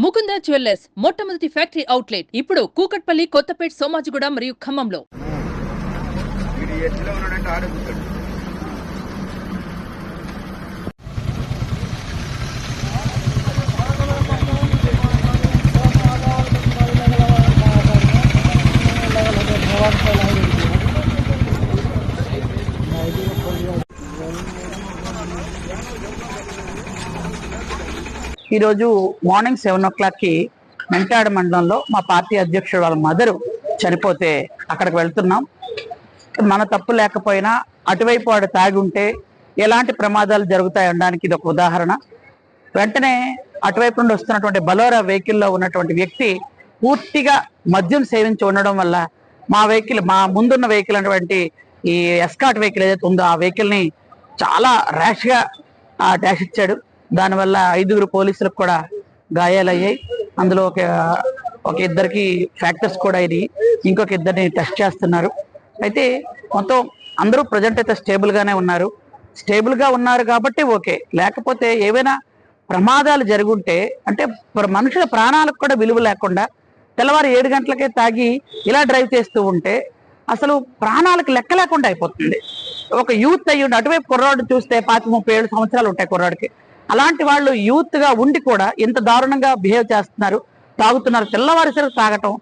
Mukunda jewellers మొట్టమొదటి factory outlet. ఇప్పుడు కూకట్పల్లి కొత్తపేట్ సోమాజిగూడ మరియు ఖమ్మంలో. ఈరోజు మార్నింగ్ సెవెన్ ఓ క్లాక్కి మెంటాడ మండలంలో మా పార్టీ అధ్యక్షుడు వాళ్ళ మదరు చనిపోతే అక్కడికి వెళ్తున్నాం. మన తప్పు లేకపోయినా అటువైపు వాడు తాగి ఉంటే ఎలాంటి ప్రమాదాలు జరుగుతాయి అనడానికి ఇది ఒక ఉదాహరణ. వెంటనే అటువైపు నుండి వస్తున్నటువంటి బలోరా వెహికల్లో ఉన్నటువంటి వ్యక్తి పూర్తిగా మద్యం సేవించి ఉండడం వల్ల మా వెహికల్ మా ముందున్న వెహికల్ అటువంటి ఈ ఎస్కాట్ వెహికల్ ఏదైతే ఉందో ఆ వెహికల్ని చాలా ర్యాష్గా డాష్ ఇచ్చాడు. దానివల్ల ఐదుగురు పోలీసులకు కూడా గాయాలయ్యాయి. అందులో ఒక ఒక ఇద్దరికి ఫ్యాక్టర్స్ కూడా అయినాయి. ఇంకొక ఇద్దరిని టెస్ట్ చేస్తున్నారు. అయితే మొత్తం అందరూ ప్రజెంట్ అయితే స్టేబుల్ గానే ఉన్నారు. స్టేబుల్గా ఉన్నారు కాబట్టి ఓకే. లేకపోతే ఏవైనా ప్రమాదాలు జరుగుంటే అంటే మనుషుల ప్రాణాలకు కూడా విలువ లేకుండా తెల్లవారు ఏడు గంటలకే తాగి ఇలా డ్రైవ్ చేస్తూ ఉంటే అసలు ప్రాణాలకు లెక్క లేకుండా అయిపోతుంది. ఒక యూత్ అయ్యి ఉండి అటువైపు కుర్రాడు చూస్తే పాతి ముప్పై ఏడు సంవత్సరాలు ఉంటాయి కుర్రాడికి. అలాంటి వాళ్ళు యూత్గా ఉండి కూడా ఇంత దారుణంగా బిహేవ్ చేస్తున్నారు తాగుతున్నారు తెల్లవారిసరికి తాగటం.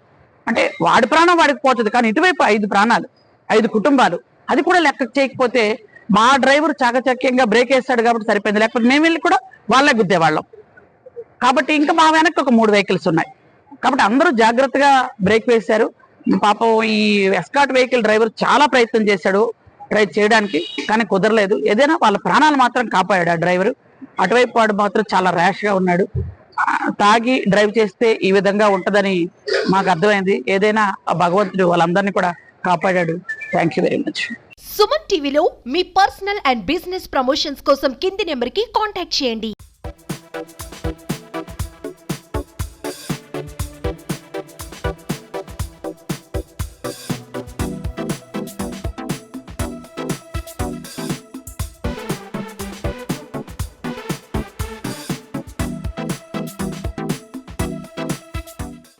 అంటే వాడి ప్రాణం వాడికి పోతుంది కానీ ఇటువైపు ఐదు ప్రాణాలు ఐదు కుటుంబాలు. అది కూడా లెక్క చేయకపోతే మా డ్రైవర్ చాకచక్యంగా బ్రేక్ వేస్తాడు కాబట్టి సరిపోయింది. లేకపోతే మేము వెళ్ళి కూడా వాళ్ళే గుద్దేవాళ్ళం. కాబట్టి ఇంకా మా వెనక్కి ఒక మూడు వెహికల్స్ ఉన్నాయి. కాబట్టి అందరూ జాగ్రత్తగా బ్రేక్ వేశారు. పాపం ఈ ఎస్కాట్ వెహికల్ డ్రైవర్ చాలా ప్రయత్నం చేశాడు డ్రైవ్ చేయడానికి కానీ కుదరలేదు. ఏదైనా వాళ్ళ ప్రాణాలు మాత్రం కాపాడాడు ఆ డ్రైవర్. అటువైపు వాడు మాత్రం చాలా ర్యాష్గా ఉన్నాడు. తాగి డ్రైవ్ చేస్తే ఈ విధంగా ఉంటదని మాకు అర్థమైంది. ఏదైనా ఆ భగవంతుడు వాళ్ళందరినీ కూడా కాపాడాడు. Thank you very much Suman టీవీలో మీ పర్సనల్ అండ్ బిజినెస్ ప్రమోషన్స్ కోసం కింది నెంబర్కి కాంటాక్ట్ చేయండి.